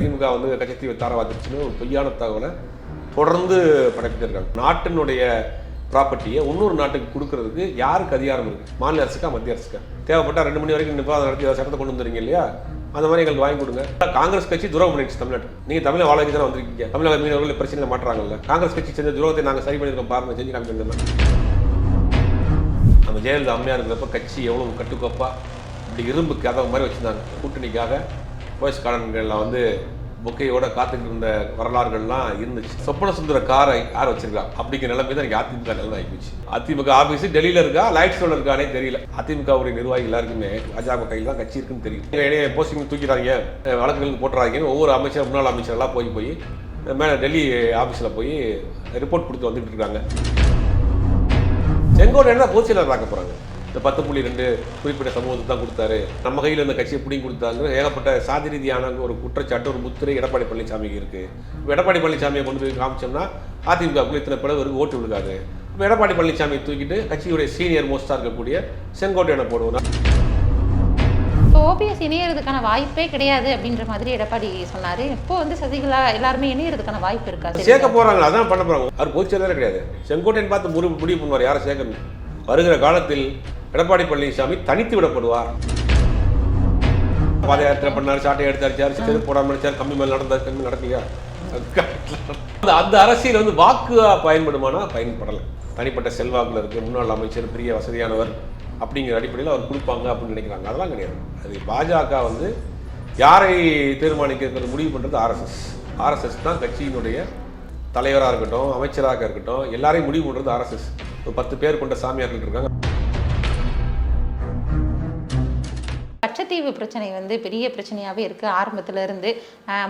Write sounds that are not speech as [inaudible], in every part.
திமுக வந்து கட்சி தாரவாத்துச்சுன்னு ஒரு பொய்யான தகவலை தொடர்ந்து படைப்பிட்டு இருக்காங்க நாட்டினுடைய ப்ராப்பர்ட்டியை இன்னொரு நாட்டுக்கு கொடுக்கறதுக்கு யாருக்கு அதிகாரம் இருக்குது மாநில அரசுக்கா மத்திய அரசுக்கா? தேவைப்பட்டா ரெண்டு மணி வரைக்கும் நிர்வாகம் நடத்தி சட்டத்தை கொண்டு வந்துருங்க இல்லையா? அந்த மாதிரி எங்களுக்கு வாங்கி கொடுங்க. காங்கிரஸ் கட்சி துரோகம் பண்ணிடுச்சு தமிழ்நாட்டு நீங்க தமிழை வாழ வைக்க தானே வந்திருக்கீங்க. தமிழக மீனவர்கள் பிரச்சனை மாட்டுறாங்கல்ல. காங்கிரஸ் கட்சி செஞ்ச துரோகத்தை நாங்க சரி பண்ணியிருக்கோம் பாருங்க. செஞ்சு காமிக்கிறோம் நம்ம ஜெயலலிதா அம்மையாக இருக்கிறப்ப கட்சி எவ்வளவு கட்டுக்கோப்பா? இப்படி இரும்பு கதவு மாதிரி வச்சிருந்தாங்க. கூட்டணிக்காக போயஸ் வந்து பொக்கையோட காத்துக்கிட்டு இருந்த வரலாறுகள்லாம் இருந்துச்சு. சொப்பன சுந்தர காரை யார் வச்சிருக்கா? அப்படிங்கிற நிலைமை தான் எனக்கு அதிமுக நிலைமை ஆகிப்போச்சு அதிமுக ஆஃபீஸ் டெல்லியில் இருக்கா? லைட் ஷோல இருக்கானே தெரியல. அதிமுகவுடைய நிர்வாகி எல்லாருக்குமே பாஜக கையில் தான் கட்சி இருக்குன்னு தெரியும். இடையே போஸ்டிங் தூக்கிறாங்க வழக்குகள் வழக்குகளுக்கு போட்டுறாங்கன்னு ஒவ்வொரு அமைச்சர் முன்னாள் அமைச்சரெல்லாம் போய் போய் மேலே டெல்லி ஆஃபீஸில் போய் ரிப்போர்ட் கொடுத்து வந்துட்டு இருக்காங்க. செங்கோட்டையன் தான் பொதுச் செயலர் ஆக்க இந்த பத்து புள்ளி ரெண்டு குறிப்பிட்ட சமூகத்துக்கு தான் கொடுத்தாரு. நம்ம கையில் இந்த கட்சியை பிடிங்கி கொடுத்தாங்க ஏகப்பட்ட சாதி ரீதியான ஒரு குற்றச்சாட்டு ஒரு முத்திரை எடப்பாடி பழனிசாமிக்கு இருக்கு. இப்ப எடப்பாடி பழனிசாமியை கொண்டு போய் காமிச்சோம்னா அதிமுகவுக்குள்ள இத்தனை பிளவு ஓட்டு விழுகாது. இப்போ எடப்பாடி பழனிசாமியை தூக்கிட்டு கட்சியுடைய சீனியர் மோஸ்டா இருக்கக்கூடிய செங்கோட்டையனை போடுவோம் இப்போ ஓபிஎஸ் இணையறதுக்கான வாய்ப்பே கிடையாது அப்படின்ற மாதிரி எடப்பாடி சொன்னாரு. இப்போ வந்து சசிகலா எல்லாருமே இணையறதுக்கான வாய்ப்பு இருக்கா? சரி சேர்க்க போறாங்க அதான் பண்ண போறாங்க. அவர் பொதுச் செயலரே கிடையாது. செங்கோட்டையன் பார்த்து முடி முடிவு பண்ணுவார். யாரை சேர்க்கணும்? வருகிற காலத்தில் எடப்பாடி பழனிசாமி தனித்து விடப்படுவார். பாதயாத்திரை பண்ணாரு சாட்டை எடுத்து அடிச்சார் செருப்பு போடாமல் அடிச்சார் கம்மி மேல் நடந்தார் கம்மி நடக்கலையா? அந்த அந்த அரசியல் வந்து வாக்கு பயன்படுமானா பயன்படலை. தனிப்பட்ட செல்வாக்கில் இருக்குது முன்னாள் அமைச்சர் பெரிய வசதியானவர் அப்படிங்கிற அடிப்படையில் அவர் கொடுப்பாங்க அப்படின்னு நினைக்கிறாங்க. அதெல்லாம் கிடையாது. அது பாஜக வந்து யாரை தீர்மானிக்கிறது முடிவு பண்ணுறது ஆர்எஸ்எஸ் ஆர்எஸ்எஸ் தான் கட்சியினுடைய தலைவராக இருக்கட்டும் அமைச்சராக இருக்கட்டும் எல்லாரையும் முடிவு பண்ணுறது ஆர்எஸ்எஸ் ஒரு பத்து பேர் கொண்ட சாமியார்கள் இருக்காங்க. கச்சத்தீவு பிரச்சனை வந்து பெரிய பிரச்சனையாகவே இருக்குது ஆரம்பத்தில் இருந்து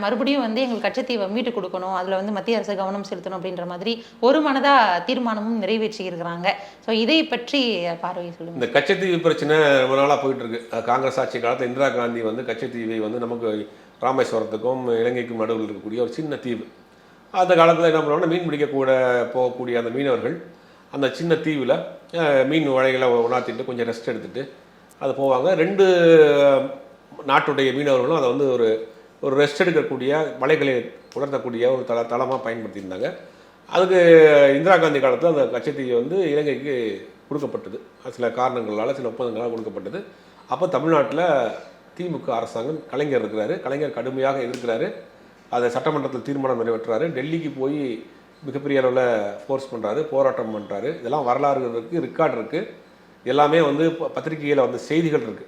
மறுபடியும் வந்து எங்களுக்கு கச்சத்தீவை மீட்டு கொடுக்கணும். அதில் வந்து மத்திய அரசு கவனம் செலுத்தணும் அப்படின்ற மாதிரி ஒரு மனதாக தீர்மானமும் நிறைவேற்றி இருக்கிறாங்க ஸோ இதை பற்றி பார்வை சொல்லுங்க. இந்த கச்சத்தீவு பிரச்சனை ரொம்ப நாளாக போயிட்டு இருக்கு காங்கிரஸ் ஆட்சி காலத்தில் இந்திரா காந்தி வந்து கச்சத்தீவை வந்து நமக்கு ராமேஸ்வரத்துக்கும் இலங்கைக்கும் நடுவில் இருக்கக்கூடிய ஒரு சின்ன தீவு. அந்த காலத்தில் என்ன பண்ணுவாங்கன்னா மீன் பிடிக்க கூட போகக்கூடிய அந்த மீனவர்கள் அந்த சின்ன தீவில் மீன் வலைகளை உணாத்திட்டு கொஞ்சம் ரெஸ்ட் எடுத்துகிட்டு அது போவாங்க. ரெண்டு நாட்டுடைய மீனவர்களும் அதை வந்து ஒரு ஒரு ரெஸ்ட் எடுக்கக்கூடிய மலைகளை உணர்த்தக்கூடிய ஒரு தள தளமாக பயன்படுத்தியிருந்தாங்க. அதுக்கு இந்திரா காந்தி காலத்தில் அந்த கச்சத்தீவு வந்து இலங்கைக்கு கொடுக்கப்பட்டது. சில காரணங்களால் சில ஒப்பந்தங்களால் கொடுக்கப்பட்டது. அப்போ தமிழ்நாட்டில் திமுக அரசாங்கம் கலைஞர் இருக்கிறாரு. கலைஞர் கடுமையாக எதிர்க்கிறாரு. அதை சட்டமன்றத்தில் தீர்மானம் நிறைவேற்றுறாரு. டெல்லிக்கு போய் மிகப்பெரிய அளவில் ஃபோர்ஸ் பண்ணுறாரு போராட்டம் பண்ணுறாரு இதெல்லாம் வரலாறு இருக்குது ரெக்கார்டு இருக்குது எல்லாமே வந்து ப- வந்து செய்திகள் இருக்குது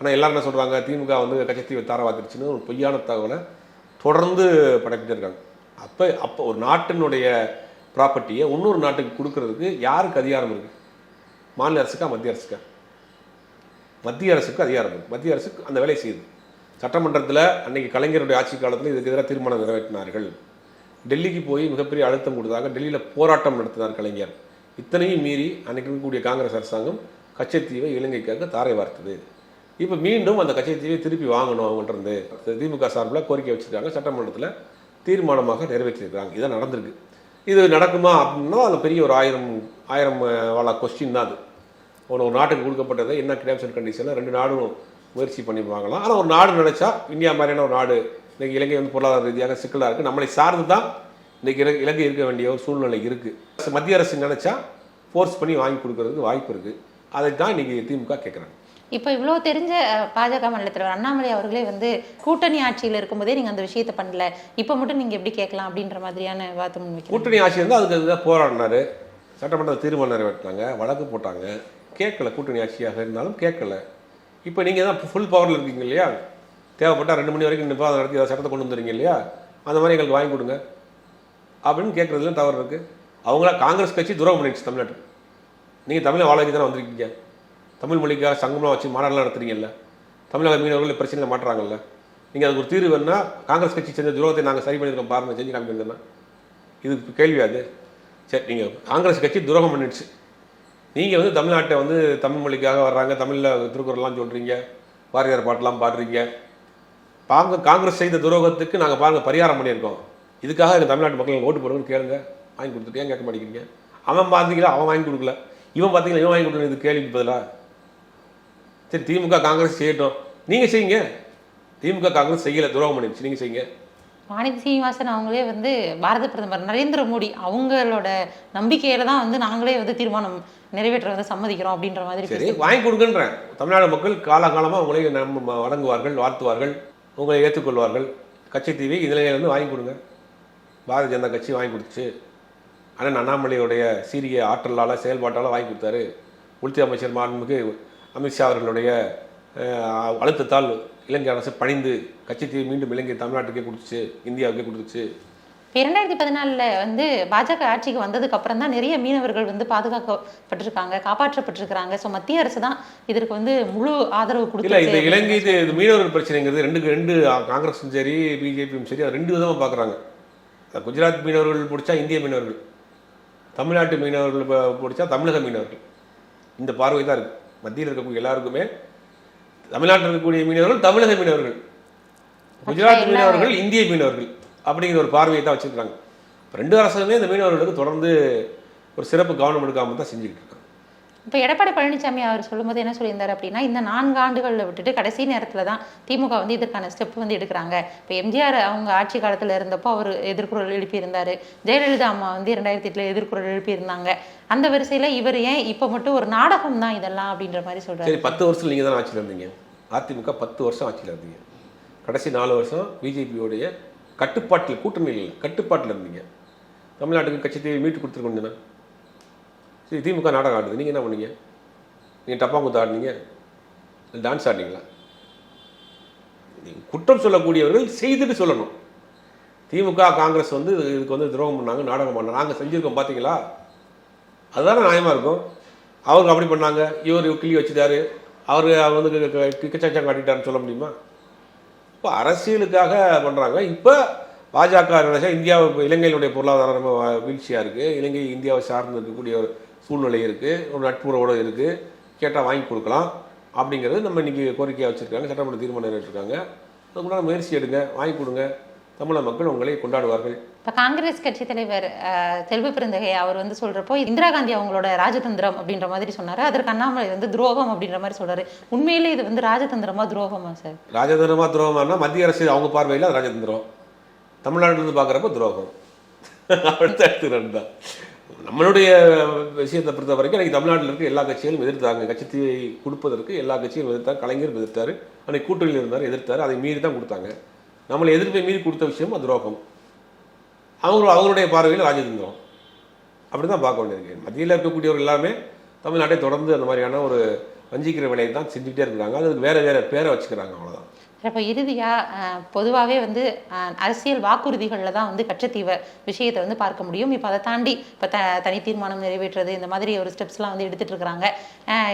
ஆனால் எல்லாரும் என்ன சொல்கிறாங்க திமுக வந்து கட்சித்தீவை தாரவாத்திருச்சுன்னு ஒரு பொய்யான தகவலை தொடர்ந்து படைப்பிட்டு இருக்காங்க. அப்போ அப்போ ஒரு நாட்டினுடைய ப்ராப்பர்ட்டியை இன்னொரு நாட்டுக்கு கொடுக்கறதுக்கு யாருக்கு அதிகாரம் இருக்குது மாநில அரசுக்கா மத்திய அரசுக்கா? மத்திய அரசுக்கு அதிகாரம் இருக்குது மத்திய அரசுக்கு அந்த வேலையை செய்யுது. சட்டமன்றத்தில் அன்னைக்கு கலைஞருடைய ஆட்சி காலத்தில் இதுக்கு எதிராக தீர்மானம் நிறைவேற்றினார்கள். டெல்லிக்கு போய் மிகப்பெரிய அழுத்தம் கொடுத்தாங்க டெல்லியில் போராட்டம் நடத்தினார் கலைஞர். இத்தனையும் மீறி அன்றைக்கு இருக்கக்கூடிய காங்கிரஸ் அரசாங்கம் கச்சத்தீவை இலங்கைக்காக தாரை வார்த்தது. இப்போ மீண்டும் அந்த கச்சத்தீவை திருப்பி வாங்கணும் அவங்கள்ட்ட இருந்து திமுக சார்பில் கோரிக்கை வச்சிருக்காங்க. சட்டமன்றத்தில் தீர்மானமாக நிறைவேற்றியிருக்காங்க இதான் நடந்திருக்கு. இது நடக்குமா அப்படின்னா அதில் பெரிய ஒரு ஆயிரம் ஆயிரம் வாழ கொஸ்டின் தான் அது. ஒரு ஒரு நாட்டுக்கு கொடுக்கப்பட்டது என்ன டேர்ம்ஸ் அண்ட் கண்டிஷனில் ரெண்டு நாடும் முயற்சி பண்ணி வாங்கலாம் ஆனால் ஒரு நாடு நினைச்சா இந்தியா மாதிரியான ஒரு நாடு இன்றைக்கி இலங்கை வந்து பொருளாதார ரீதியாக சிக்கலாக இருக்குது நம்மளை சார்ந்து தான் இன்னைக்கு இலங்கை இலங்கை இருக்க வேண்டிய ஒரு சூழ்நிலை இருக்குது மத்திய அரசு நினைச்சா ஃபோர்ஸ் பண்ணி வாங்கி கொடுக்கறதுக்கு வாய்ப்பு இருக்குது அதை தான் இன்னைக்கு திமுக கேட்குறாங்க இப்போ இவ்வளோ தெரிஞ்ச பாஜக மாநில தலைவர் அண்ணாமலை அவர்களே வந்து கூட்டணி ஆட்சியில் இருக்கும்போதே நீங்க அந்த விஷயத்தை பண்ணல. இப்போ மட்டும் நீங்க எப்படி கேட்கலாம் அப்படின்ற மாதிரியான வாதம் முன்வைக்கிறீங்க கூட்டணி ஆட்சி வந்து அதுக்கு அதுதான் போராடினாரு. சட்டமன்ற தீர்மானம் நிறைவேற்றினாங்க வழக்கு போட்டாங்க. கேட்கல கூட்டணி ஆட்சியாக இருந்தாலும் கேட்கல. இப்போ நீங்கள் தான் ஃபுல் பவரில் இருக்கீங்க இல்லையா? தேவைப்பட்டால் ரெண்டு மணி வரைக்கும் நிர்வாகம் நடத்தி ஏதாவது சட்டத்தை கொண்டு வந்துறீங்க இல்லையா? அந்த மாதிரி எங்களுக்கு வாங்கி கொடுங்க. அப்படின்னு கேட்குறதுல தவறு இருக்குது அவங்கள காங்கிரஸ் கட்சி துரோகம் பண்ணிடுச்சு தமிழ்நாட்டுக்கு நீங்கள் தமிழை வாழ வைக்க தானே வந்திருக்கீங்க? தமிழ் மொழிக்காக சங்கம்லாம் வச்சு மாநாடுலாம் நடத்துறீங்கல்ல? தமிழக மீனவர்கள் பிரச்சனையில் மாட்டுறாங்கல்ல? நீங்கள் அதுக்கு ஒரு தீர்வு வேணும்னா காங்கிரஸ் கட்சி செஞ்ச துரோகத்தை நாங்கள் சரி பண்ணியிருக்கோம் பாருங்க செஞ்சு காமிக்கிறதுனா இது கேள்வி அது. சரி நீங்கள் காங்கிரஸ் கட்சி துரோகம் பண்ணிடுச்சு. நீங்கள் வந்து தமிழ்நாட்டை வந்து தமிழ் மொழிக்காக வர்றாங்க தமிழில் திருக்குறள்லாம் சொல்கிறீங்க பாரதியார் பாட்டெலாம் பாடுறீங்க. பாங்க காங்கிரஸ் செய்த துரோகத்துக்கு நாங்கள் பாருங்கள் பரிகாரம் பண்ணியிருக்கோம். இதுக்காக எங்கள் தமிழ்நாட்டு மக்கள் ஓட்டு போடுங்கன்னு கேளுங்க. வாங்கி கொடுத்துட்டு ஏன் கேட்க மாட்டேங்கிறீங்க? அவன் பார்த்தீங்களா அவன் வாங்கி கொடுக்கல. இவன் பார்த்தீங்களா இவன் வாங்கி கொடுக்கணும் இது பதிலா? சரி திமுக காங்கிரஸ் செய்யட்டும். நீங்கள் செய்யுங்க. திமுக காங்கிரஸ் செய்யல. துரோகம் பண்ணிடுச்சு. நீங்க செய்யுங்க. வானதி சீனிவாசன் அவங்களே வந்து பாரத பிரதமர் நரேந்திர மோடி அவங்களோட நம்பிக்கையில தான் வந்து நாங்களே வந்து தீர்மானம் நிறைவேற்ற வந்து சம்மதிக்கிறோம் அப்படின்ற மாதிரி சரி வாங்கி கொடுங்கன்றேன். தமிழ்நாடு மக்கள் காலகாலமாக உங்களை நம்ம வணங்குவார்கள் வாழ்த்துவார்கள் உங்களை ஏற்றுக்கொள்வார்கள். கட்சி தீவி இதில் வந்து வாங்கி கொடுங்க. பாரதிய ஜனதா கட்சி வாங்கி கொடுத்துச்சு. அண்ணன் அண்ணாமலையுடைய சீரிய ஆற்றலால் செயல்பாட்டால் வாங்கி கொடுத்தாரு. உள்துறை அமைச்சர் மாண்புமிகு அமித்ஷா அவர்களுடைய அழுத்தத்தால் இலங்கை அரசு பணிந்து கட்சி மீண்டும் இலங்கை தமிழ்நாட்டுக்கே கொடுத்துச்சு இந்தியாவுக்கே கொடுத்துச்சு. இப்போ இரண்டாயிரத்தி பதினாலில் வந்து பாஜக ஆட்சிக்கு வந்ததுக்கு அப்புறம் தான் நிறைய மீனவர்கள் வந்து பாதுகாக்கப்பட்டிருக்காங்க காப்பாற்றப்பட்டிருக்கிறாங்க. ஸோ மத்திய அரசு தான் இதற்கு வந்து முழு ஆதரவு இல்ல இந்த இலங்கை இது மீனவர்கள் பிரச்சனைங்கிறது ரெண்டு ரெண்டு காங்கிரஸும் சரி பிஜேபியும் சரி அது ரெண்டு விதமா பார்க்குறாங்க குஜராத் மீனவர்கள் பிடிச்சா இந்திய மீனவர்கள் தமிழ்நாட்டு மீனவர்கள் பிடிச்சா தமிழக மீனவர்கள். இந்த பார்வை தான் இருக்கு. மத்தியில் இருக்கக்கூடிய எல்லாருக்குமே தமிழ்நாட்டில் இருக்கக்கூடிய மீனவர்கள் தமிழக மீனவர்கள். குஜராத் மீனவர்கள் இந்திய மீனவர்கள் அப்படிங்கிற ஒரு பார்வையை தான் வச்சிருக்காங்க ரெண்டு அரசுமே இந்த மீனவர்களுக்கு தொடர்ந்து ஒரு சிறப்பு கவனம் எடுக்காம தான் செஞ்சுக்கிட்டு இப்போ எடப்பாடி பழனிசாமி அவர் சொல்லும்போது என்ன சொல்லியிருந்தாரு அப்படின்னா இந்த நான்கு ஆண்டுகளில் விட்டுட்டு கடைசி நேரத்தில் தான் திமுக வந்து இதற்கான ஸ்டெப் வந்து எடுக்கிறாங்க. இப்போ எம்ஜிஆர் அவங்க ஆட்சி காலத்தில் இருந்தப்போ அவர் எதிர்குரல் எழுப்பியிருந்தார். ஜெயலலிதா அம்மா வந்து ரெண்டாயிரத்தி எட்டில் எதிர்குரல் எழுப்பியிருந்தாங்க. அந்த வரிசையில் இவர் ஏன் இப்போ மட்டும் ஒரு நாடகம் தான் இதெல்லாம் அப்படின்ற மாதிரி சொல்றாரு. சரி பத்து வருஷம் நீங்கள் தான் ஆட்சியில் இருந்தீங்க? அதிமுக பத்து வருஷம் ஆட்சியில் இருந்தீங்க. கடைசி நாலு வருஷம் பிஜேபியோடைய கட்டுப்பாட்டில் கூட்டணியில் கட்டுப்பாட்டில் இருந்தீங்க. தமிழ்நாட்டுக்கு கட்சி மீட்டு கொடுத்துருக்கோம் சரி திமுக நாடகம் ஆடுது. நீங்கள் என்ன பண்ணீங்க? நீங்கள் டப்பாங்குத்து ஆடினீங்க. டான்ஸ் ஆடினீங்களா? நீங்கள் குற்றம் சொல்லக்கூடியவர்கள் செய்துட்டு சொல்லணும். திமுக காங்கிரஸ் வந்து இதுக்கு வந்து துரோகம் பண்ணாங்க நாடகம் பண்ணாங்க. நாங்கள் செஞ்சுருக்கோம் பார்த்தீங்களா அதுதானே நியாயமாக இருக்கும். அவங்க அப்படி பண்ணாங்க. இவர் கிளி வச்சுட்டாரு. அவர் வந்து கிக்கச்சாச்சம் காட்டிட்டாருன்னு சொல்ல முடியுமா? இப்போ அரசியலுக்காக பண்ணுறாங்க இப்போ பாஜக நினைச்சா இந்தியாவை இப்போ இலங்கையினுடைய பொருளாதாரம் ரொம்ப வீழ்ச்சியாக இருக்குது இலங்கை இந்தியாவை சார்ந்து இருக்கக்கூடிய ஒரு சூழ்நிலை இருக்குது ஒரு நட்புறவோடு இருக்குது கேட்டால் வாங்கி கொடுக்கலாம். அப்படிங்கிறது நம்ம இன்னைக்கு கோரிக்கையாக வச்சுருக்காங்க சட்டமன்ற தீர்மானம் நிறைவேற்றிருக்காங்க. அதுக்குள்ள முயற்சி எடுங்க வாங்கி கொடுங்க. தமிழக மக்கள் உங்களை கொண்டாடுவார்கள். இப்போ காங்கிரஸ் கட்சி தலைவர் செல்வ பெருந்தகை அவர் வந்து சொல்றப்போ இந்திரா காந்தி அவங்களோட ராஜதந்திரம் அப்படின்ற மாதிரி சொன்னாரு. அதற்கு அண்ணாமலை வந்து துரோகம் அப்படின்ற மாதிரி சொல்றாரு. உண்மையிலே இது வந்து ராஜதந்திரமா துரோகமா சார்? ராஜதந்திரமா துரோகமானா மத்திய அரசு அவங்க பார்வையில் ராஜதந்திரம். தமிழ்நாட்டிலிருந்து பார்க்குறப்ப துரோகம். [laughs] அடுத்த எடுத்துக்கிறது தான். நம்மளுடைய விஷயத்தை பொறுத்த வரைக்கும் எனக்கு தமிழ்நாட்டில் இருக்க எல்லா கட்சிகளும் எதிர்த்தாங்க. கட்சி தீவை கொடுப்பதற்கு எல்லா கட்சியும் எதிர்த்தாங்க. கலைஞர் எதிர்த்தார். அன்னைக்கு கூட்டணியில் இருந்தார் எதிர்த்தார். அதை மீறி தான் கொடுத்தாங்க. நம்மளை எதிர்ப்பை மீறி கொடுத்த விஷயம் அது துரோகம். அவங்க அவங்களுடைய பார்வையில் ராஜதந்திரம். அப்படி தான் பார்க்க வேண்டியிருக்கு மத்தியில் இருக்கக்கூடியவர்கள் எல்லாமே தமிழ்நாட்டை தொடர்ந்து அந்த மாதிரியான ஒரு வஞ்சிக்கிற வேலையை தான் செஞ்சுக்கிட்டே இருக்கிறாங்க. அதுக்கு வேறு வேறு பேரை வச்சுக்கிறாங்க அவ்வளோதான் இப்போ இறுதியாக பொதுவாகவே வந்து அரசியல் வாக்குறுதிகளில் தான் வந்து கச்சத்தீவ விஷயத்தை வந்து பார்க்க முடியும். இப்போ அதை தாண்டி இப்போ த தனி தீர்மானம் நிறைவேற்றுறது இந்த மாதிரி ஒரு ஸ்டெப்ஸ்லாம் வந்து எடுத்துகிட்டு இருக்கிறாங்க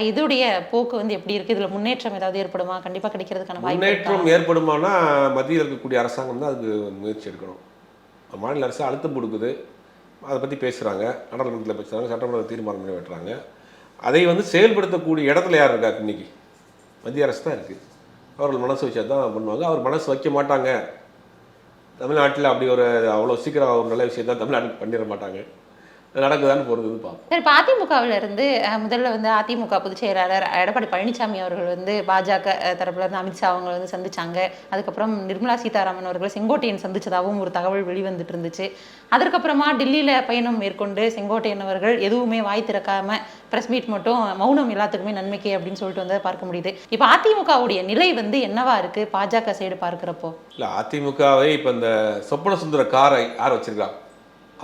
இதோடைய போக்கு வந்து எப்படி இருக்குது இதில் முன்னேற்றம் ஏதாவது ஏற்படுமா? கண்டிப்பாக கிடைக்கிறதுக்கான வாய்ப்பு முன்னேற்றம் ஏற்படுமானா மத்தியில் இருக்கக்கூடிய அரசாங்கம் தான் அதுக்கு முயற்சி எடுக்கணும். மாநில அரசு அழுத்தம் கொடுக்குது. அதை பற்றி பேசுகிறாங்க நாடாளுமன்றத்தில் பேசுகிறாங்க சட்டமன்ற தீர்மானம் நிறைவேற்றுறாங்க. அதை வந்து செயல்படுத்தக்கூடிய இடத்துல யார் இருக்கா இன்னைக்கு? மத்திய அரசு தான் இருக்குது அவர்கள் மனசு வச்சா தான் பண்ணுவாங்க. அவர் மனசு வைக்க மாட்டாங்க. தமிழ்நாட்டில் அப்படி ஒரு அவ்வளோ சீக்கிரம் ஒரு நல்ல விஷயத்தான் தமிழ்நாட்டுக்கு பண்ணிட மாட்டாங்க. நடக்குதான்னு பொறுத்து பார்ப்போம். சரி இப்போ அதிமுகவில் இருந்து முதல்ல வந்து அதிமுக பொதுச் செயலாளர் எடப்பாடி பழனிசாமி அவர்கள் வந்து பாஜக தரப்புல இருந்து அமித்ஷா அவங்க வந்து சந்திச்சாங்க. அதுக்கப்புறம் நிர்மலா சீதாராமன் அவர்கள் செங்கோட்டையன் சந்திச்சதாகவும் ஒரு தகவல் வெளிவந்துட்டு இருந்துச்சு அதற்கப்புறமா டெல்லியில பயணம் மேற்கொண்டு செங்கோட்டையன் அவர்கள் எதுவுமே வாய் திறக்காம பிரஸ் மீட் மட்டும் மௌனம் எல்லாத்துக்குமே நன்மைக்கு அப்படின்னு சொல்லிட்டு வந்து பார்க்க முடியுது. இப்போ அதிமுகவுடைய நிலை வந்து என்னவா இருக்கு? பாஜக சைடு பார்க்கிறப்போ. இல்லை அதிமுகவை இப்போ இந்த சொப்பன சுந்தர காரை யார் வச்சிருக்கா?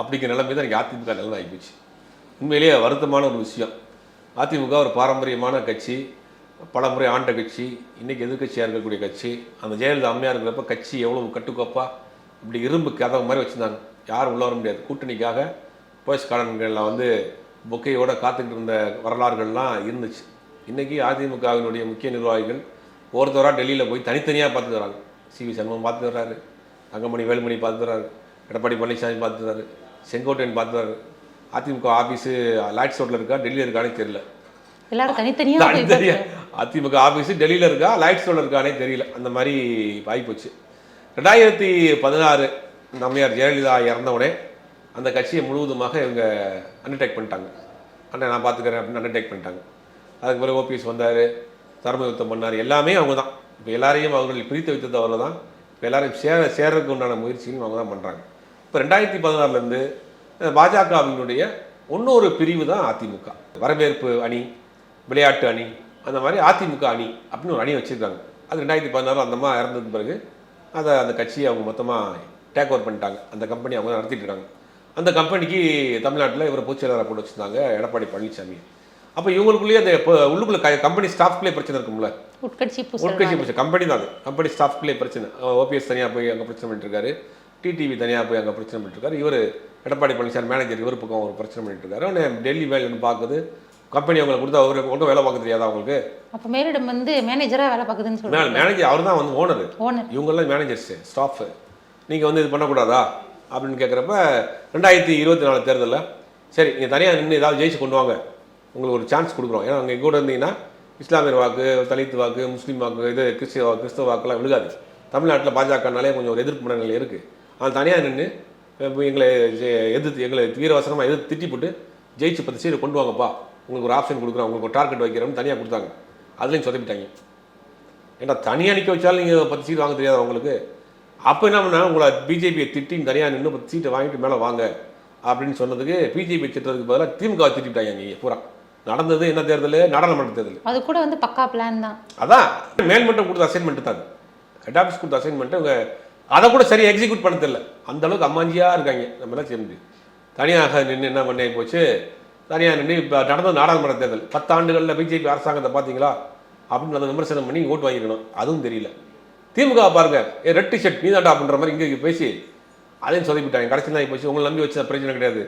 அப்படிங்கிற நிலைமை தான் எனக்கு அதிமுக நிலைமை ஆகிப்போச்சு உண்மையிலேயே வருத்தமான ஒரு விஷயம். அதிமுக ஒரு பாரம்பரியமான கட்சி பல முறை ஆண்ட கட்சி இன்றைக்கி எதிர்க்கட்சியாக இருக்கக்கூடிய கட்சி அந்த ஜெயலலிதா அம்மையாக இருக்கிறப்ப கட்சி எவ்வளோ கட்டுக்கோப்பா இப்படி இரும்பு கதவு மாதிரி வச்சுருந்தாங்க. யாரும் உள்ள வர முடியாது. கூட்டணிக்காக போயஸ்காரன்களில் வந்து பொக்கையோட காத்துக்கிட்டு இருந்த வரலாறுகள்லாம் இருந்துச்சு. இன்றைக்கி அதிமுகவினுடைய முக்கிய நிர்வாகிகள் ஒருத்தராக டெல்லியில் போய் தனித்தனியாக பார்த்துட்டு வராங்க. சி வி சண்முகம் பார்த்து வர்றாரு. தங்கமணி வேலுமணி பார்த்துட்டு வர்றாரு. எடப்பாடி பழனிசாமி பார்த்து வர்றாரு. செங்கோட்டையன் பார்த்து வர்றாரு அதிமுக ஆஃபீஸு லைட் ரோட்டில் இருக்கா டெல்லியில் இருக்கானே தெரியல. எல்லாரும் தனித்தனியா போய் தனித்தனியா அதிமுக ஆஃபீஸு டெல்லியில் இருக்கா லைட் ரோட்டில் இருக்கானே தெரியல. அந்த மாதிரி ஆகிப்போச்சு ரெண்டாயிரத்தி பதினாறு நம்மையார் ஜெயலலிதா இறந்தவுடனே அந்த கட்சியை முழுவதுமாக இவங்க அண்டர்டேக் பண்ணிட்டாங்க. அண்ணன் நான் பார்த்துக்கிறேன் அப்படின்னு அண்டர்டேக் பண்ணிட்டாங்க. அதுக்கு பிறகு ஓபிஎஸ் வந்தார் தர்ம யுத்தம் பண்ணார் எல்லாமே அவங்க தான் இப்போ எல்லாரையும் அவர்கள் பிரித்து வைத்தது அவர்கள் தான் இப்போ எல்லாரையும் சேர சேர்றதுக்கு உண்டான முயற்சிகளும் அவங்க தான் பண்ணுறாங்க இப்போ ரெண்டாயிரத்தி பதினாறுலேருந்து பாஜகவினுடைய இன்னொரு பிரிவு தான் அதிமுக. வரவேற்பு அணி விளையாட்டு அணி அந்த மாதிரி அதிமுக அணி அப்படின்னு ஒரு அணி வச்சுருக்காங்க. அது ரெண்டாயிரத்தி பதினாறு அந்த மாதிரி இறந்தது பிறகு அதை அந்த கட்சியை அவங்க மொத்தமாக டேக் ஓவர் பண்ணிட்டாங்க. அந்த கம்பெனி அவங்க நடத்திட்டு இருக்காங்க. அந்த கம்பெனிக்கு தமிழ்நாட்டில் இவர் பொதுச்செயலாளராக போட்டு வச்சுருந்தாங்க எடப்பாடி பழனிசாமி அப்போ இவங்களுக்குள்ளேயே அந்த இப்போ உள்ளுக்குள்ள கம்பெனி ஸ்டாஃப்குள்ளே பிரச்சனை இருக்கும்ல. உட்கட்சி உட்கட்சி பிரச்சனை கம்பெனி தான் அது. கம்பெனி ஸ்டாஃப்குள்ளே பிரச்சனை. ஓபிஎஸ் தனியாக போய் அங்கே பிரச்சனை பண்ணிட்டு இருக்காரு. டிடிவி தனியாக போய் அங்கே பிரச்சனை பண்ணிட்டு இருக்காரு இவர் எடப்பாடி பழனிசாமி மேனேஜர் இவர் பக்கம் ஒரு பிரச்சனை பண்ணிட்டு இருக்காரு உடனே டெல்லி வேலைன்னு பார்க்குது. கம்பெனி அவங்களுக்கு கொடுத்து அவருக்கு ஒன்றும் வேலை பார்க்க தெரியாதா அவங்களுக்கு? அப்ப மேலிடம் வந்து மேனேஜரா வேலை பார்க்குதுன்னு சொல்றாங்க. மேனேஜர் அவர் தான் வந்து ஓனர் ஓனர் இவங்கெல்லாம் மேனேஜர்ஸ் ஸ்டாஃப் நீங்கள் வந்து இது பண்ணக்கூடாதா? அப்படின்னு கேட்குறப்ப ரெண்டாயிரத்தி இருபத்தி நாலு தேர்தலில் சரி நீங்கள் தனியாக நின்று ஏதாவது ஜெயிச்சு கொண்டு வாங்க. உங்களுக்கு ஒரு சான்ஸ் கொடுக்குறோம். ஏன்னா அங்கே கூட இருந்தீங்கன்னா இஸ்லாமியர் வாக்கு தலித் வாக்கு முஸ்லீம் வாக்கு இது கிறிஸ்டிய வாக்கு கிறிஸ்தவ வாக்குலாம் விழுகாது. தமிழ்நாட்டில் பாஜகனாலே கொஞ்சம் ஒரு எதிர்ப்பு மனநிலை இருக்குது ஆனால் தனியாக நின்று எங்களை எதிர்த்து எங்களை வீரவசனமாக எதிர்த்து திட்டி போட்டு ஜெயிச்சு பத்து சீரை கொண்டு வாங்கப்பா. உங்களுக்கு ஒரு ஆப்ஷன் கொடுக்குறோம் உங்களுக்கு ஒரு டார்கெட் வைக்கிறோம்னு தனியாக கொடுத்தாங்க. அதுலேயும் சொதப்பிட்டாங்க. ஏன்னா தனியாக நிற்க வச்சாலும் நீங்கள் பத்து சீட் வாங்க தெரியாது உங்களுக்கு? அப்போ என்ன பண்ணாங்க? உங்களை பிஜேபியை திட்டி தனியாக நின்று பத்து சீட்டை வாங்கிட்டு மேலே வாங்க அப்படின்னு சொன்னதுக்கு பிஜேபி திட்டுறதுக்கு பதிலாக திமுக திட்டிட்டாங்க நீங்கள் பூரா. நடந்தது என்ன தேர்தல்? நாடாளுமன்ற தேர்தல். அது கூட வந்து பக்கா பிளான் தான். அதான். மேல்மட்டம் கொடுத்த அசைன்மெண்ட் தான் ஹெட் ஆஃபீஸ் கொடுத்த அசைன்மெண்ட் இவங்க அதை கூட சரியாக எக்ஸிக்யூட் பண்ண தெரியல அந்த அளவுக்கு அம்மாஞ்சியாக இருக்காங்க. நம்ம எல்லாம் சேர்ந்து. தனியாக நின்று என்ன பண்ணி போச்சு? தனியாக நின்று இப்போ நடந்த நாடாளுமன்ற தேர்தல். பத்தாண்டுகளில் பிஜேபி அரசாங்கத்தை பார்த்தீங்களா? அப்படின்னு அதை விமர்சனம் பண்ணி ஓட்டு வாங்கிக்கணும் அதுவும் தெரியல. திமுக பாருங்க ஏ ரெட் டிஷர்ட் நீதாண்டா அப்படின்ற மாதிரி இங்கே பேசி அதையும் சொதப்பிட்டாங்க. கடைசி தான் போச்சு. உங்களை நம்பி வச்ச பிரச்சனை கிடையாது.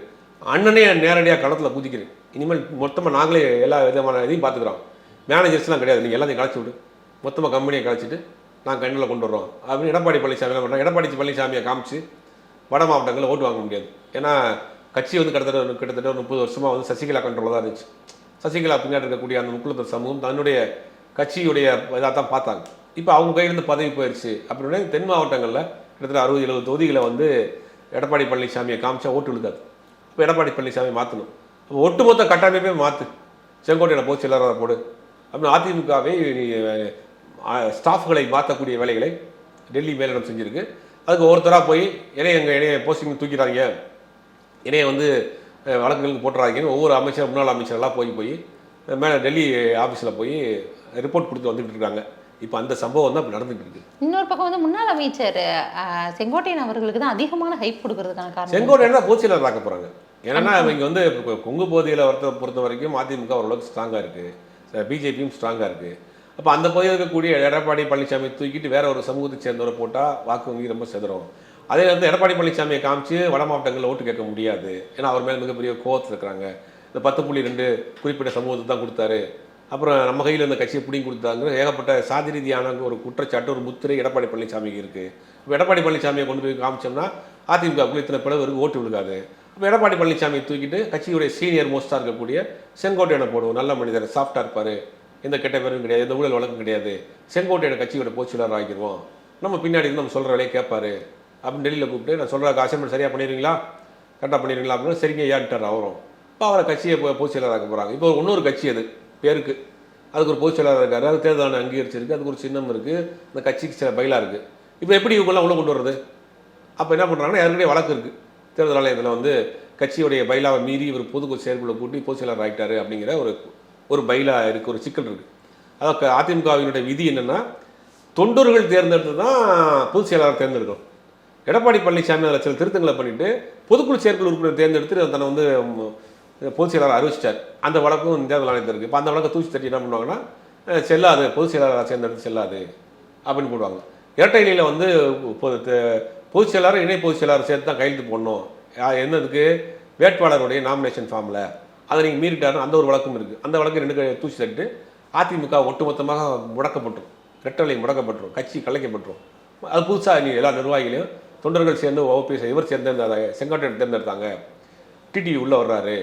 அண்ணனே நேரடியாக களத்தில் குதிக்கிறேன். இனிமேல் மொத்தமாக நாங்களே எல்லா விதமான இதையும் பார்த்துக்குறோம். மேனேஜர்ஸ்லாம் கிடையாது. நீங்கள் எல்லாத்தையும் கலைச்சி விடு. மொத்தமாக கம்பெனியை கலைச்சிட்டு நான் கண்ணில் கொண்டு வர்றோம். அப்படின்னு எடப்பாடி பழனிசாமி என்ன பண்ணுறாங்க எடப்பாடி பழனிசாமியை காமிச்சு வட மாவட்டங்களில் ஓட்டு வாங்க முடியாது. ஏன்னா கட்சி வந்து கிட்டத்தட்ட ஒரு- கிட்டத்தட்ட ஒரு முப்பது வருஷமாக வந்து சசிகலா கண்ட்ரோலில் தான் இருந்துச்சு. சசிகலா பின்னாடி இருக்கக்கூடிய அந்த முக்குளத்தர் சமூகம் தன்னுடைய கட்சியுடைய இதாக தான் பார்த்தாங்க. இப்போ அவங்க கையிலேருந்து பதவி போயிடுச்சு அப்படின்னா தென் மாவட்டங்களில் கிட்டத்தட்ட அறுபது எழுபது தொகுதிகளை வந்து எடப்பாடி பழனிசாமியை காமிச்சா ஓட்டு விழுக்காது இப்போ எடப்பாடி பழனிசாமி மாற்றணும் அப்போ ஒட்டுமொத்த கட்டமைப்பே மாற்று செங்கோட்டையில் போச்சு எல்லாரும் போடு. அப்படின்னு அதிமுகவே ஸ்டாஃப்களை மாற்றக்கூடிய வேலைகளை டெல்லி மேலிடம் செஞ்சிருக்கு. அதுக்கு ஒருத்தராக போய் இணைய எங்கள் இணைய போஸ்டிங் தூக்கிறாங்க இணைய வந்து வழக்குகளுக்கு போட்டுறாங்கன்னு ஒவ்வொரு அமைச்சர் முன்னாள் அமைச்சரெல்லாம் போய் போய் மேலே டெல்லி ஆஃபீஸில் போய் ரிப்போர்ட் கொடுத்து வந்துட்டு இருக்காங்க. இப்போ அந்த சம்பவம் தான் இப்போ நடந்துட்டு இருக்கு. இன்னொரு பக்கம் வந்து முன்னாள் அமைச்சர் செங்கோட்டையன் அவர்களுக்கு தான் அதிகமான ஹைப் கொடுக்கறதுக்கான காரணம். செங்கோட்டையன் தான் பொதுச்செயலர் ஆக்க போகிறாங்க ஏன்னா இவங்க வந்து கொங்கு பகுதியில் ஒருத்த பொறுத்த வரைக்கும் அதிமுக ஓரளவுக்கு ஸ்ட்ராங்காக இருக்குது பிஜேபியும் ஸ்ட்ராங்காக இருக்குது அப்போ அந்த பகுதியில் இருக்கக்கூடிய எடப்பாடி பழனிசாமி தூக்கிட்டு வேற ஒரு சமூகத்தை சேர்ந்தவரை போட்டால் வாக்கு வங்கி ரொம்ப செதறும். அதே நேரத்தில் எடப்பாடி பழனிசாமியை காமிச்சு வட மாவட்டங்களில் ஓட்டு கேட்க முடியாது. ஏன்னா அவர் மேல் மிகப்பெரிய கோவத்தில் இருக்கிறாங்க. இந்த பத்து புள்ளி ரெண்டு குறிப்பிட்ட சமூகத்தை தான் கொடுத்தாரு. அப்புறம் நம்ம கையில் இந்த கட்சியை பிடிங்கி கொடுத்தாங்க. ஏகப்பட்ட சாதி ரீதியான ஒரு குற்றச்சாட்டு ஒரு முத்திரை எடப்பாடி பழனிசாமிக்கு இருக்குது இப்போ எடப்பாடி பழனிசாமியை கொண்டு போய் காமிச்சோம்னா அதிமுகவுக்குள்ள இத்தனை பிளவருக்கு ஓட்டு விழுகாது. அப்போ எடப்பாடி பழனிசாமியை தூக்கிட்டு கட்சியுடைய சீனியர் மோஸ்ட்டாக இருக்கக்கூடிய செங்கோட்டையனை போடுவோம். நல்ல மனிதர் சாஃப்டாக இருப்பார். எந்த கெட்ட பேரும் கிடையாது எந்த ஊழல் வழக்கம் கிடையாது. செங்கோட்டையோட கட்சியோட போச்சுலர் ஆகிடுவோம் நம்ம பின்னாடி இருந்து நம்ம சொல்கிற வேலையை கேட்பாரு. அப்படின்னு டெல்லியில் கூப்பிட்டு நான் சொல்கிற அசைன்மெண்ட் சரியாக பண்ணிடுறீங்களா? கரெக்டாக பண்ணிடுறீங்களா? அப்படின்னு சரிங்க ஏன்ட்டார் அவரும். இப்போ அவரை கட்சியை பொ- ஆக்க போகிறாங்க இப்போ இன்னொரு கட்சி அது பேருக்கு. அதுக்கு ஒரு பொதுச்செயலாளர் இருக்காரு. அது தேர்தல் அங்கீகரிச்சிருக்கு. அதுக்கு ஒரு சின்னம் இருக்குது அந்த கட்சிக்கு சில பயிலாக இருக்குது இப்போ எப்படி இவங்கெல்லாம் உள்ள கொண்டு வர்றது? அப்போ என்ன பண்ணுறாங்கன்னா ஏற்கனவே வழக்கு இருக்குது தேர்தல் ஆணையத்தில் வந்து கட்சியுடைய பயிலாவை மீறி இவர் பொதுக்குழு செயற்குழு கூட்டி பொதுச்செயலாளர் ஆகிட்டாரு அப்படிங்கிற ஒரு ஒரு பைலா இருக்குது ஒரு சிக்கல் இருக்குது அதாவது அதிமுகவினுடைய விதி என்னென்னா தொண்டர்கள் தேர்ந்தெடுத்து தான் பொதுச் செயலாளர் தேர்ந்தெடுக்கணும். எடப்பாடி பழனிசாமி அதில் சில திருத்தங்களை பண்ணிட்டு பொதுக்குழு செயற்குழு உறுப்பினர் தேர்ந்தெடுத்து தன்னை வந்து பொதுச் செயலாளர் அறிவிச்சிட்டார். அந்த வழக்கும் தேர்தல் ஆணையத்தில் இருக்குது இப்போ அந்த வழக்கை தூசி தட்டி என்ன பண்ணுவாங்கன்னா செல்லாது பொதுச் செயலாளராக தேர்ந்தெடுத்து செல்லாது அப்படின்னு போடுவாங்க. இரட்டை இலையில் வந்து பொதுச் செயலாளர் இணை பொதுச் செயலாளர் சேர்த்து தான் கையெழுத்து போடணும். யா- என்னதுக்கு? வேட்பாளருடைய நாமினேஷன் ஃபார்மில் அதை நீங்கள் மீறிட்டாருன்னு அந்த ஒரு வழக்கம் இருக்குது அந்த வழக்கு ரெண்டு தூசி தட்டு அதிமுக ஒட்டுமொத்தமாக முடக்கப்பட்டுரும். ரெட்டலை முடக்கப்பட்டுரும். கட்சி கலைக்கப்பட்டுரும். அது புதுசாக நீ எல்லா நிர்வாகிகளையும் தொண்டர்கள் சேர்ந்து ஓபிஎஸ் இவர் சேர்ந்திருந்தாங்க செங்கோட்டையன் தேர்ந்தெடுத்தாங்க. டிடிவி உள்ளே வர்றாரு.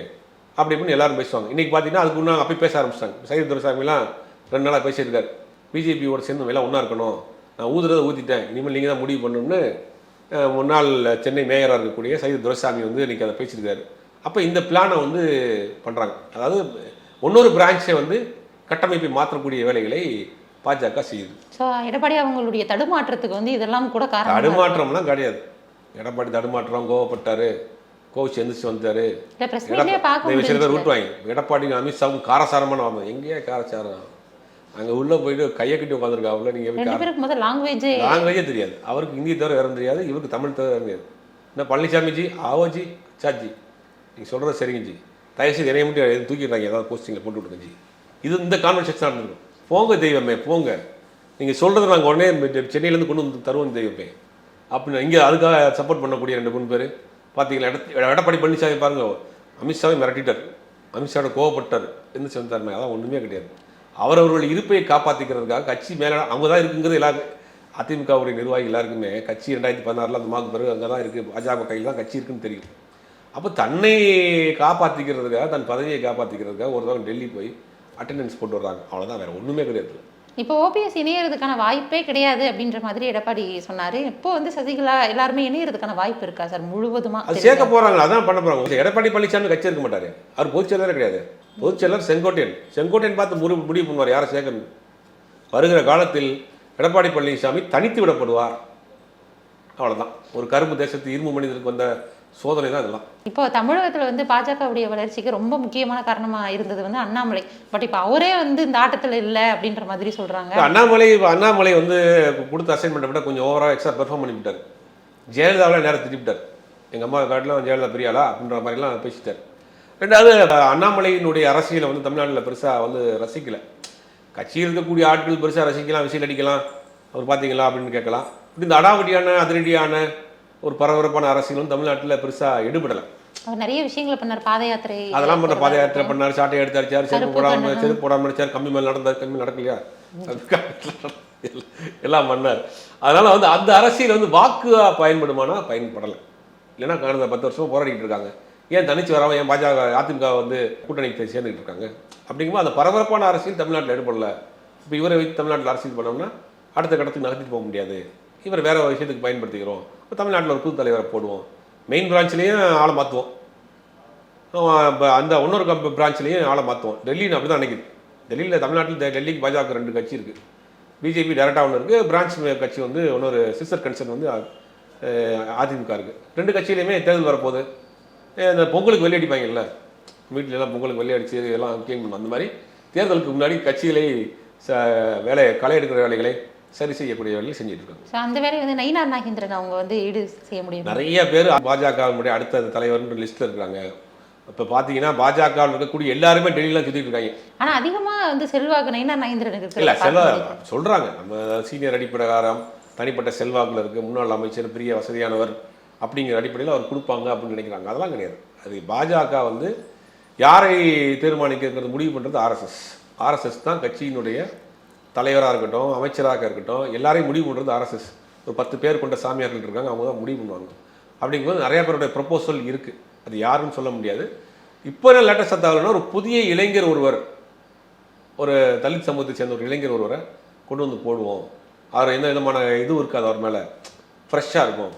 அப்படி இப்படின்னு எல்லாரும் பேசுவாங்க. இன்றைக்கி பார்த்தீங்கன்னா அதுக்கு முன்னாடி அப்போ பேச ஆரம்பிச்சிட்டாங்க. சைது துரைசாமிலாம் ரெண்டு நாளாக பேசியிருக்கார். பிஜேபியோட சேர்ந்து எல்லாம் ஒன்றா இருக்கணும். நான் ஊதுறதை ஊற்றிட்டேன் இனிமேல் நீங்கள் தான் முடிவு பண்ணணும்னு முன்னாள் சென்னை மேயராக இருக்கக்கூடிய சைது துரைசாமி வந்து இன்றைக்கி அதை பேசியிருக்காரு. அப்போ இந்த பிளானை வந்து பண்ணுறாங்க அதாவது இன்னொரு பிரான்ச்சை வந்து கட்டமைப்பை மாற்றக்கூடிய வேலைகளை பாஜக செய்யுது. ஸோ எடப்பாடி அவங்களுடைய தடுமாற்றத்துக்கு வந்து இதெல்லாம் கூட காரணம் தடுமாற்றம்லாம் கிடையாது. எடப்பாடி தடுமாற்றம் கோவப்பட்டாரு கோவிச்சு எந்திரிச்சு வந்தாரு சில பேர் முடியும் விட்டுவாங்க எடப்பாடி அமித்ஷாவும் காரசாரமான வாங்க எங்கேயே காரசாரம்? அங்கே உள்ளே போயிட்டு கையை கட்டி நீங்கள் ரெண்டு பேருக்கு முதல் லாங்குவேஜே லாங்குவேஜே தெரியாது. அவருக்கு ஹிந்தி தவிர வேறு தெரியாது. இவருக்கு தமிழ் தவிர வேறு தெரியாது. என்ன பழனிசாமிஜி ஆவோஜி சாச்சி நீங்கள் சொல்கிறது சரிங்க ஜி. தயவுசெய்து என்னைய மட்டும் எதுவும் தூக்கிடுறாங்க ஏதாவது போஸ்டிங்கில் போட்டு விடுங்க ஜி. இது இந்த கான்வர்சேஷன் நடந்திருக்கும். போங்க தெய்வமே போங்க. நீங்கள் சொல்கிறது நாங்கள் உடனே சென்னையிலேருந்து கொண்டு வந்து தருவோம் தெய்வமே. அப்படின்னு இங்கே அதுக்காக சப்போர்ட் பண்ணக்கூடிய ரெண்டு மூணு பேர். பார்த்தீங்களா எட எடப்பாடி பழனிசாமி பாருங்க. அமித்ஷாவை மிரட்டிட்டார். அமித்ஷாவோட கோவப்பட்டார். என்ன செஞ்சாருமே அதான் ஒன்றுமே கிடையாது. அவரவர்கள் இருப்பை காப்பாற்றிக்கிறதுக்காக கட்சி மேலே அவங்க தான் இருக்குங்கிறது எல்லாரும். அதிமுகவுடைய நிர்வாகி எல்லாருக்குமே கட்சி ரெண்டாயிரத்தி பதினாறில் அந்த மாக்கு பிறகு அங்கே தான் இருக்குது பாஜக கையில் தான் கட்சி இருக்குன்னு தெரியும். அப்போ தன்னை காப்பாற்றிக்கிறதுக்காக தன் பதவியை காப்பாற்றிக்கிறதுக்காக ஒரு தடவை டெல்லி போய் அட்டெண்டன்ஸ் போட்டு வர்றாங்க. அவ்வளோதான் வேறு ஒன்றுமே கிடையாது. இப்போ ஓபிஎஸ் இணையறதுக்கான வாய்ப்பே கிடையாது அப்படின்ற மாதிரி எடப்பாடி சொன்னாரு. இப்போ வந்து சசிகலா எல்லாருமே இணையறதுக்கான வாய்ப்பு இருக்கா சார்? முழுவதுமா அது சேர்க்க போறாங்க அதான் பண்ண போறாங்க. எடப்பாடி பழனிசாமி கட்சி இருக்க மாட்டாரு. அவர் பொதுச் செயலரே கிடையாது. பொதுச் செயலர் செங்கோட்டையன். செங்கோட்டையன் பார்த்து முடிவு முடிவு பண்ணுவார் யாரை சேர்க்கணும் வருகிற காலத்தில் எடப்பாடி பழனிசாமி தனித்து விடப்படுவார். அவ்வளவுதான். ஒரு கரும்பு தேசத்து இரும்பு மனிதருக்கு வந்த சோதனை தான் இதெல்லாம். இப்போ தமிழகத்துல வந்து பாஜகவுடைய வளர்ச்சிக்கு ரொம்ப முக்கியமான காரணமா இருந்தது வந்து அண்ணாமலை. பட் இப்போ அவரே வந்து இந்த ஆட்டத்துல இல்ல அப்படின்ற மாதிரி சொல்றாங்க. அண்ணாமலை அண்ணாமலை வந்து கொடுத்த அசைன்மெண்ட்டை விட கொஞ்சம் ஓவராக எக்ஸ்ட்ரா பெர்ஃபார்ம் பண்ணிவிட்டார் ஜெயலலிதாவில் நேரம் திட்டிவிட்டார். எங்கள் அம்மா காட்டிலும் ஜெயலலிதா பெரியாளா அப்படின்ற மாதிரிலாம் பேசிட்டார். ரெண்டாவது அண்ணாமலையினுடைய அரசியலை வந்து தமிழ்நாட்டில் பெருசாக வந்து ரசிக்கல. கட்சியில் இருக்கக்கூடிய ஆட்கள் பெருசாக ரசிக்கலாம் விசில் அடிக்கலாம். அவர் பார்த்தீங்களா அப்படின்னு கேட்கலாம். இப்படி இந்த அடாவடியான அதிரடியான ஒரு பரபரப்பான அரசியல் வந்து தமிழ்நாட்டில் பெருசாக எடுபடலை. அவர் நிறைய விஷயங்களை பண்ணார். பாத யாத்திரை அதெல்லாம் பண்ண பாத யாத்திரை பண்ணார் சாட்டை எடுத்து அடிச்சார் செருப்பு கருப்பு போடாம கண்ணனம். செருப்பு போடாம அடிச்சார் கம்பி மேல நடந்தார் கம்பி நடக்கலையா? [laughs] எல்லாம் பண்ணார். அதனால வந்து அந்த அரசியல் வந்து வாக்குவா பயன்படுமானா பயன்படலை. இல்லைன்னா கடந்த பத்து வருஷமா போராடிட்டு இருக்காங்க. ஏன் தனிச்சு வராம ஏன் பாஜக அதிமுக வந்து கூட்டணிக்கு சேர்ந்துட்டு இருக்காங்க? அப்படிங்கும்போது அந்த பரபரப்பான அரசியல் தமிழ்நாட்டில் எடுபடல. இப்போ இவரை வைத்து தமிழ்நாட்டில் அரசியல் பண்ணோம்னா அடுத்த கட்டத்துக்கு நகர்த்திட்டு போக முடியாது. இவர் வேறு விஷயத்துக்கு பயன்படுத்திக்கிறோம். இப்போ தமிழ்நாட்டில் ஒரு புது தலைவரை போடுவோம். மெயின் பிரான்ச்லேயும் ஆளை மாற்றுவோம் இப்போ அந்த இன்னொரு கம்ப பிரான்ச்லேயும் ஆளை மாற்றுவோம் டெல்லின்னு அப்படி தான் நினைக்குது. டெல்லியில் தமிழ்நாட்டில் டெல்லிக்கு பாஜக ரெண்டு கட்சி இருக்குது பிஜேபி டேரெக்டாக ஒன்று இருக்குது பிரான்ச் கட்சி வந்து இன்னொரு சிஸ்டர் கன்சர்ன் வந்து அதிமுக இருக்குது ரெண்டு கட்சியிலையுமே தேர்தல் வரப்போகுது. இந்த பொங்கலுக்கு வெள்ளையடிப்பாங்கல்ல அடிப்பாங்கல்ல? எல்லாம் பொங்கலுக்கு வெள்ளையடிச்சு எல்லாம் கேம் பண்ணும் அந்த மாதிரி தேர்தலுக்கு முன்னாடி கட்சிகளை ச வேலை களை எடுக்கிற வேலைகளை சரி செய்யக்கூடிய வேலையை செஞ்சுட்டு இருக்காங்க. ஸோ அந்த வேலையை வந்து நயினார் நாகேந்திரன் அவங்க வந்து ஈடு செய்ய முடியும். நிறைய பேர் பாஜகவினுடைய அடுத்த தலைவர்னு லிஸ்ட்டில் இருக்கிறாங்க. இப்போ பார்த்தீங்கன்னா பாஜகவில் இருக்கக்கூடிய எல்லாருமே டெல்லியில் சுற்றிட்டு இருக்காங்க. ஆனா அதிகமா வந்து செல்வாக்கு நயினார் நாகேந்திரனுக்கு இல்லை செல்வா. சொல்கிறாங்க நம்ம சீனியர் அடிப்படைகாரம் தனிப்பட்ட செல்வாக்கில் இருக்குது முன்னாள் அமைச்சர் பெரிய வசதியானவர் அப்படிங்கிற அடிப்படையில் அவர் கொடுப்பாங்க அப்படின்னு நினைக்கிறாங்க. அதெல்லாம் கிடையாது. அது பாஜக வந்து யாரை தீர்மானிக்கிறது முடிவு பண்ணுறது ஆர்எஸ்எஸ் ஆர்எஸ்எஸ் தான் கட்சியினுடைய தலைவராக இருக்கட்டும் அமைச்சராக இருக்கட்டும் எல்லாரையும் முடிவு பண்ணுறது ஆர்எஸ்எஸ் ஒரு பத்து பேர் கொண்ட சாமியார்கள் இருக்காங்க அவங்க தான் முடிவு பண்ணுவாங்க. அப்படிங்கும்போது நிறையா பேருடைய ப்ரப்போசல் இருக்குது அது யாருன்னு சொல்ல முடியாது. இப்போ லேட்டஸ்ட் தகவல்னா ஒரு புதிய இளைஞர் ஒருவர் ஒரு தலித் சமூகத்தை சேர்ந்த ஒரு இளைஞர் ஒருவரை கொண்டு வந்து போடுவோம். அவர் எந்த விதமான இதுவும் இருக்காது அவர் மேலே. ஃப்ரெஷ்ஷாக இருக்கும்.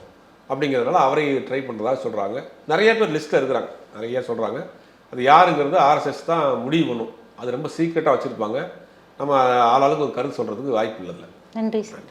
அப்படிங்கிறதுனால அவரை ட்ரை பண்ணுறதா சொல்கிறாங்க நிறைய பேர் லிஸ்ட்டில் இருக்கிறாங்க. நிறைய சொல்கிறாங்க அது யாருங்கிறது ஆர்எஸ்எஸ் தான் முடிவு பண்ணும். அது ரொம்ப சீக்கிரட்டாக வச்சுருப்பாங்க. நம்ம ஆளாளுக்கு ஒரு கருத்து சொல்கிறதுக்கு வாய்ப்பு இல்லை நன்றி சார்.